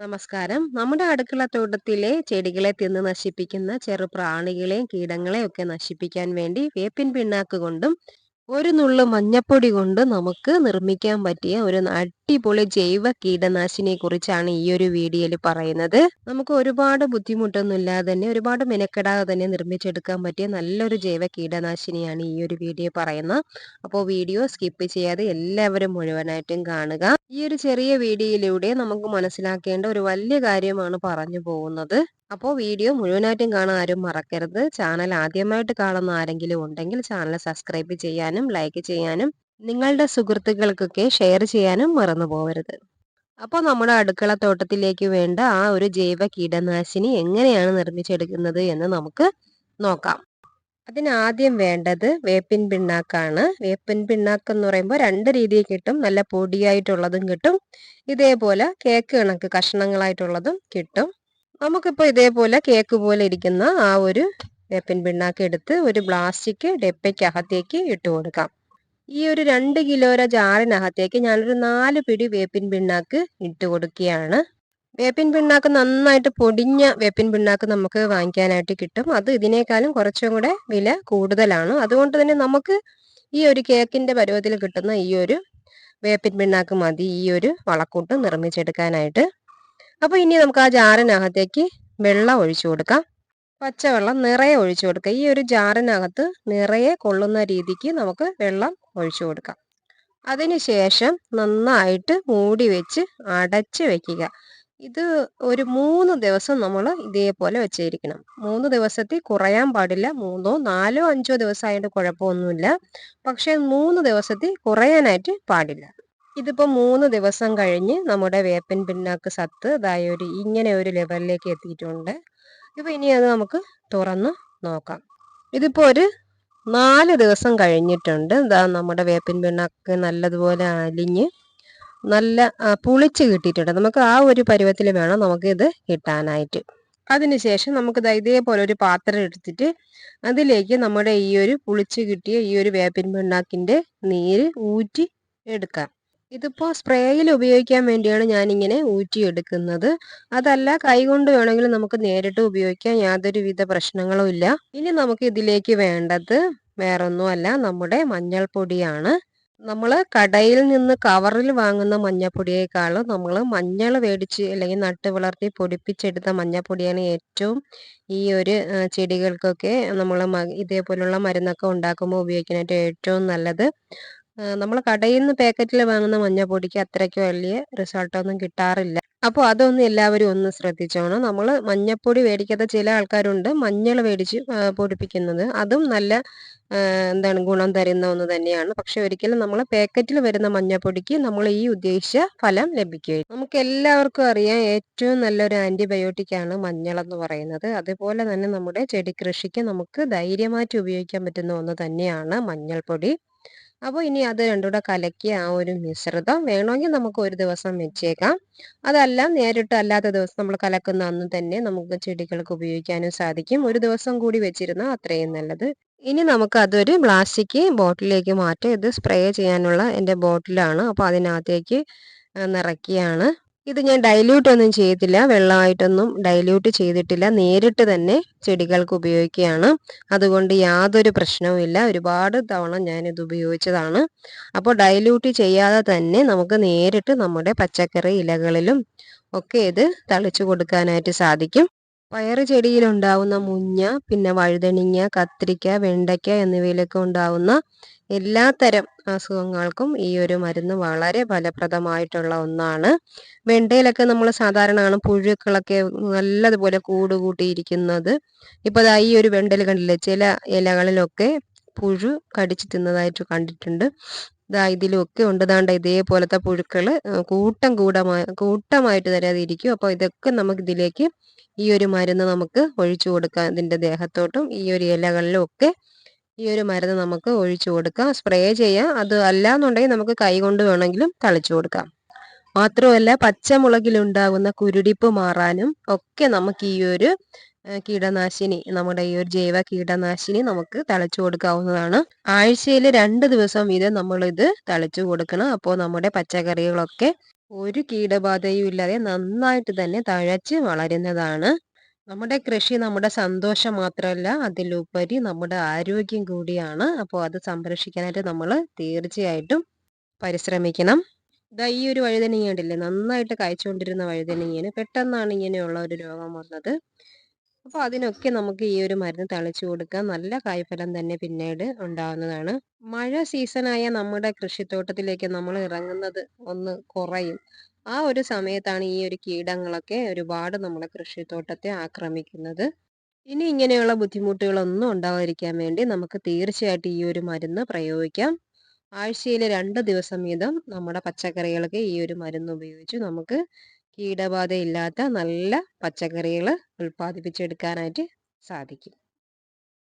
നമസ്കാരം. നമ്മുടെ അടുക്കള തോട്ടത്തിലെ ചെടികളെ തിന്ന് നശിപ്പിക്കുന്ന ചെറു പ്രാണികളെയും കീടങ്ങളെയും ഒക്കെ നശിപ്പിക്കാൻ വേണ്ടി വേപ്പിൻ പിണ്ണാക്ക് കൊണ്ടും ഒരു നുള്ളു മഞ്ഞപ്പൊടി കൊണ്ട് നമുക്ക് നിർമ്മിക്കാൻ പറ്റിയ ഒരു അടിപൊളി ജൈവ കീടനാശിനിയെ കുറിച്ചാണ് ഈ ഒരു വീഡിയോയിൽ പറയുന്നത്. നമുക്ക് ഒരുപാട് ബുദ്ധിമുട്ടൊന്നും ഇല്ലാതെ തന്നെ ഒരുപാട് മെനക്കെടാതെ തന്നെ നിർമ്മിച്ചെടുക്കാൻ പറ്റിയ നല്ലൊരു ജൈവ കീടനാശിനിയാണ് ഈ ഒരു വീഡിയോ പറയുന്നത്. അപ്പോൾ വീഡിയോ സ്കിപ്പ് ചെയ്യാതെ എല്ലാവരും മുഴുവനായിട്ടും കാണുക. ഈ ഒരു ചെറിയ വീഡിയോയിലൂടെ നമുക്ക് മനസ്സിലാക്കേണ്ട ഒരു വലിയ കാര്യമാണ് പറഞ്ഞു പോകുന്നത്. അപ്പോൾ വീഡിയോ മുഴുവനായിട്ടും കാണാൻ ആരും മറക്കരുത്. ചാനൽ ആദ്യമായിട്ട് കാണുന്ന ആരെങ്കിലും ഉണ്ടെങ്കിൽ ചാനൽ സബ്സ്ക്രൈബ് ചെയ്യാനും ലൈക്ക് ചെയ്യാനും നിങ്ങളുടെ സുഹൃത്തുക്കൾക്കൊക്കെ ഷെയർ ചെയ്യാനും മറന്നു പോകരുത് അപ്പോൾ നമ്മുടെ അടുക്കള തോട്ടത്തിലേക്ക് വേണ്ട ആ ഒരു ജൈവ കീടനാശിനി എങ്ങനെയാണ് നിർമ്മിച്ചെടുക്കുന്നത് എന്ന് നമുക്ക് നോക്കാം. അതിനാദ്യം വേണ്ടത് വേപ്പിൻ പിണ്ണാക്കാണ്. വേപ്പിൻ പിണ്ണാക്ക് എന്ന് പറയുമ്പോൾ രണ്ട് രീതിയിൽ കിട്ടും. നല്ല പൊടിയായിട്ടുള്ളതും കിട്ടും. ഇതേപോലെ കേക്ക് കണക്ക് കഷ്ണങ്ങളായിട്ടുള്ളതും കിട്ടും. നമുക്കിപ്പോൾ ഇതേപോലെ കേക്ക് പോലെ ഇരിക്കുന്ന ആ ഒരു വേപ്പിൻ പിണ്ണാക്ക് എടുത്ത് ഒരു പ്ലാസ്റ്റിക് ഡെപ്പയ്ക്കകത്തേക്ക് ഇട്ട് കൊടുക്കാം. ഈ ഒരു രണ്ട് കിലോര ജാറിനകത്തേക്ക് ഞാനൊരു നാല് പിടി വേപ്പിൻ പിണ്ണാക്ക് ഇട്ട് കൊടുക്കുകയാണ്. വേപ്പിൻ പിണ്ണാക്ക് നന്നായിട്ട് പൊടിഞ്ഞ വേപ്പിൻ പിണ്ണാക്ക് നമുക്ക് വാങ്ങിക്കാനായിട്ട് കിട്ടും. അത് ഇതിനേക്കാളും കുറച്ചും കൂടെ വില കൂടുതലാണ്. അതുകൊണ്ട് തന്നെ നമുക്ക് ഈ ഒരു കേക്കിന്റെ പരുവത്തിൽ കിട്ടുന്ന ഈ ഒരു വേപ്പിൻ പിണ്ണാക്ക് മതി. ഈ ഒരു വളക്കൂട്ട് നിർമ്മിച്ചെടുക്കാനായിട്ട്. അപ്പോൾ ഇനി നമുക്ക് ആ ജാറിനകത്തേക്ക് വെള്ളം ഒഴിച്ചു കൊടുക്കാം. പച്ചവെള്ളം നിറയെ ഒഴിച്ചു കൊടുക്കുക ഈ ഒരു ജാറിനകത്ത് നിറയെ കൊള്ളുന്ന രീതിക്ക് നമുക്ക് വെള്ളം ഒഴിച്ചു കൊടുക്കാം. അതിനുശേഷം നന്നായിട്ട് മൂടി വെച്ച് അടച്ച് വെക്കുക. ഇത് ഒരു മൂന്ന് ദിവസം നമ്മൾ ഇതേപോലെ വെച്ചിരിക്കണം. മൂന്ന് ദിവസത്തിൽ കുറയാൻ പാടില്ല. മൂന്നോ നാലോ അഞ്ചോ ദിവസമായിട്ട് കുഴപ്പമൊന്നുമില്ല. പക്ഷെ മൂന്ന് ദിവസത്തിൽ കുറയാനായിട്ട് പാടില്ല. ഇതിപ്പോ മൂന്ന് ദിവസം കഴിഞ്ഞ് നമ്മുടെ വേപ്പൻ പിണ്ണാക്ക് സത്ത് ഇതായ ഒരു ഇങ്ങനെ ഒരു ലെവലിലേക്ക് എത്തിയിട്ടുണ്ട്. ഇപ്പൊ ഇനി അത് നമുക്ക് തുറന്ന് നോക്കാം. ഇതിപ്പോ ഒരു നാല് ദിവസം കഴിഞ്ഞിട്ടുണ്ട്. ഇതാ നമ്മുടെ വേപ്പിൻ പിണ്ണാക്ക് നല്ലതുപോലെ അലിഞ്ഞ് നല്ല പുളിച്ച് കിട്ടിയിട്ടുണ്ട്. നമുക്ക് ആ ഒരു പരുവത്തിൽ വേണം നമുക്ക് ഇത് കിട്ടാനായിട്ട്. അതിനുശേഷം നമുക്ക് ഇതേപോലെ ഒരു പാത്രം എടുത്തിട്ട് അതിലേക്ക് നമ്മുടെ ഈ ഒരു പുളിച്ച് കിട്ടിയ ഈ ഒരു വേപ്പിൻ പിണ്ണാക്കിന്റെ നീര് ഊറ്റി എടുക്കാം. ഇതിപ്പോ സ്പ്രേയിൽ ഉപയോഗിക്കാൻ വേണ്ടിയാണ് ഞാനിങ്ങനെ ഊറ്റിയെടുക്കുന്നത്. അതല്ല കൈകൊണ്ട് വേണമെങ്കിൽ നമുക്ക് നേരിട്ട് ഉപയോഗിക്കാം. യാതൊരുവിധ പ്രശ്നങ്ങളും ഇല്ല. ഇനി നമുക്ക് ഇതിലേക്ക് വേണ്ടത് വേറൊന്നുമല്ല നമ്മുടെ മഞ്ഞൾപ്പൊടിയാണ്. നമ്മൾ കടയിൽ നിന്ന് കവറിൽ വാങ്ങുന്ന മഞ്ഞൾപ്പൊടിയേക്കാളും നമ്മൾ മഞ്ഞൾ മേടിച്ച് അല്ലെങ്കിൽ നട്ട് വളർത്തി പൊടിപ്പിച്ചെടുത്ത മഞ്ഞൾപ്പൊടിയാണ് ഏറ്റവും ഈ ഒരു ചെടികൾക്കൊക്കെ നമ്മൾ ഇതേപോലുള്ള മരുന്നൊക്കെ ഉണ്ടാക്കുമ്പോൾ ഉപയോഗിക്കാനായിട്ട് ഏറ്റവും നല്ലത്. നമ്മൾ കടയിൽ നിന്ന് പാക്കറ്റിൽ വാങ്ങുന്ന മഞ്ഞപ്പൊടിക്ക് അത്രയ്ക്ക് വലിയ റിസൾട്ടൊന്നും കിട്ടാറില്ല. അപ്പോൾ അതൊന്നും എല്ലാവരും ഒന്ന് ശ്രദ്ധിച്ചോണം. നമ്മൾ മഞ്ഞപ്പൊടി മേടിക്കാത്ത ചില ആൾക്കാരുണ്ട് മഞ്ഞൾ മേടിച്ച് പൊടിപ്പിക്കുന്നത്. അതും നല്ല എന്താണ് ഗുണം തരുന്ന ഒന്ന് തന്നെയാണ്. പക്ഷെ ഒരിക്കലും നമ്മൾ പാക്കറ്റിൽ വരുന്ന മഞ്ഞപ്പൊടിക്ക് നമ്മൾ ഈ ഉദ്ദേശിച്ച ഫലം ലഭിക്കുകയും നമുക്ക് എല്ലാവർക്കും അറിയാം ഏറ്റവും നല്ലൊരു ആന്റിബയോട്ടിക് ആണ് മഞ്ഞൾ എന്ന് പറയുന്നത്. അതുപോലെ തന്നെ നമ്മുടെ ചെടി കൃഷിക്ക് നമുക്ക് ധൈര്യമായിട്ട് ഉപയോഗിക്കാൻ പറ്റുന്ന ഒന്ന് തന്നെയാണ് മഞ്ഞൾപ്പൊടി. അപ്പോൾ ഇനി അത് രണ്ടും കൂടെ കലക്കിയ ആ ഒരു മിശ്രിതം വേണമെങ്കിൽ നമുക്ക് ഒരു ദിവസം വെച്ചേക്കാം. അതല്ല നേരിട്ട് അല്ലാത്ത ദിവസം നമ്മൾ കലക്കുന്ന അന്ന് തന്നെ നമുക്ക് ചെടികൾക്ക് ഉപയോഗിക്കാനും സാധിക്കും. ഒരു ദിവസം കൂടി വെച്ചിരുന്നാൽ അത്രയും നല്ലത്. ഇനി നമുക്ക് അതൊരു പ്ലാസ്റ്റിക് ബോട്ടിലേക്ക് മാറ്റാം. ഇത് സ്പ്രേ ചെയ്യാനുള്ള എന്റെ ബോട്ടിലാണ്. അപ്പോൾ അതിനകത്തേക്ക് നിറയ്ക്കുകയാണ്. ഇത് ഞാൻ ഡൈല്യൂട്ട് ഒന്നും ചെയ്തില്ല വെള്ളമായിട്ടൊന്നും ഡൈല്യൂട്ട് ചെയ്തിട്ടില്ല. നേരിട്ട് തന്നെ ചെടികൾക്ക് ഉപയോഗിക്കുകയാണ്. അതുകൊണ്ട് യാതൊരു പ്രശ്നവുമില്ല ഒരുപാട് തവണ ഞാൻ ഇത് ഉപയോഗിച്ചതാണ്. അപ്പോൾ ഡൈല്യൂട്ട് ചെയ്യാതെ തന്നെ നമുക്ക് നേരിട്ട് നമ്മുടെ പച്ചക്കറി ഇലകളിലും ഒക്കെ ഇത് തളിച്ചു കൊടുക്കാനായിട്ട് സാധിക്കും. പയറ് ചെടിയിലുണ്ടാവുന്ന മുഞ്ഞ പിന്നെ വഴുതണിങ്ങ കത്തിരിക്ക വെണ്ടയ്ക്ക എന്നിവയിലൊക്കെ ഉണ്ടാവുന്ന എല്ലാത്തരം അസുഖങ്ങൾക്കും ഈ ഒരു മരുന്ന് വളരെ ഫലപ്രദമായിട്ടുള്ള ഒന്നാണ്. വെണ്ടയിലൊക്കെ നമ്മൾ സാധാരണ പുഴുക്കളൊക്കെ നല്ലതുപോലെ കൂട് കൂട്ടിയിരിക്കുന്നത് ഇപ്പോൾ ഈ ഒരു വെണ്ടയിൽ കണ്ടില്ലേ ചില ഇലകളിലൊക്കെ പുഴു കടിച്ചു തിന്നതായിട്ട് കണ്ടിട്ടുണ്ട്. ഇതാ ഇതിലൊക്കെ ഉണ്ട്. ദാണ്ട ഇതേപോലത്തെ പുഴുക്കൾ കൂട്ടം കൂടമായി കൂട്ടമായിട്ട് തരാതിരിക്കും അപ്പൊ അപ്പോൾ ഇതൊക്കെ നമുക്ക് ഇതിലേക്ക് ഈ ഒരു മരുന്ന് നമുക്ക് ഒഴിച്ചു കൊടുക്കാം. ഇതിന്റെ ദേഹത്തോട്ടും ഈ ഒരു ഇലകളിലും ഒക്കെ ഈ ഒരു മരുന്ന് നമുക്ക് ഒഴിച്ചു കൊടുക്കാം. സ്പ്രേ ചെയ്യാം. അത് അല്ല എന്നുണ്ടെങ്കിൽ നമുക്ക് കൈ കൊണ്ട് വേണമെങ്കിലും തളിച്ചു കൊടുക്കാം. മാത്രമല്ല പച്ചമുളകിലുണ്ടാകുന്ന കുരുടിപ്പ് മാറാനും ഒക്കെ നമുക്ക് ഈ ഒരു കീടനാശിനി നമ്മുടെ ഈ ഒരു ജൈവ കീടനാശിനി നമുക്ക് തളിച്ചു കൊടുക്കാവുന്നതാണ്. ആഴ്ചയിൽ രണ്ട് ദിവസം വീതം നമ്മൾ ഇത് തളിച്ചു കൊടുക്കണം. അപ്പോൾ നമ്മുടെ പച്ചക്കറികളൊക്കെ ഒരു കീടബാധയും ഇല്ലാതെ നന്നായിട്ട് തന്നെ തഴച്ച് വളരുന്നതാണ്. നമ്മുടെ കൃഷി നമ്മുടെ സന്തോഷം മാത്രമല്ല അതിലുപരി നമ്മുടെ ആരോഗ്യം കൂടിയാണ്. അപ്പോൾ അത് സംരക്ഷിക്കാനായിട്ട് നമ്മൾ തീർച്ചയായിട്ടും പരിശ്രമിക്കണം. ഇതാ ഈ ഒരു വഴുതനങ്ങ ഉണ്ടല്ലേ നന്നായിട്ട് കഴിച്ചുകൊണ്ടിരുന്ന വഴുതനങ്ങയാണ് പെട്ടെന്നാണ് ഇങ്ങനെയുള്ള ഒരു രോഗം വന്നത്. അപ്പോൾ അതിനൊക്കെ നമുക്ക് ഈ ഒരു മരുന്ന് തളിച്ചു കൊടുക്കാം നല്ല കായ്ഫലം തന്നെ പിന്നീട് ഉണ്ടാവുന്നതാണ്. മഴ സീസണായ നമ്മുടെ കൃഷിത്തോട്ടത്തിലേക്ക് നമ്മൾ ഇറങ്ങുന്നത് ഒന്ന് കുറയും. ആ ഒരു സമയത്താണ് ഈ ഒരു കീടങ്ങളൊക്കെ ഒരുപാട് നമ്മുടെ കൃഷിത്തോട്ടത്തെ ആക്രമിക്കുന്നത്. ഇനി ഇങ്ങനെയുള്ള ബുദ്ധിമുട്ടുകളൊന്നും ഉണ്ടാവാതിരിക്കാൻ വേണ്ടി നമുക്ക് തീർച്ചയായിട്ടും ഈ ഒരു മരുന്ന് പ്രയോഗിക്കാം. ആഴ്ചയിൽ രണ്ട് ദിവസം വീതം നമ്മുടെ പച്ചക്കറികൾക്ക് ഈ ഒരു മരുന്ന് ഉപയോഗിച്ച് നമുക്ക് കീടബാധയില്ലാത്ത നല്ല പച്ചക്കറികൾ ഉൽപ്പാദിപ്പിച്ചെടുക്കാനായിട്ട് സാധിക്കും.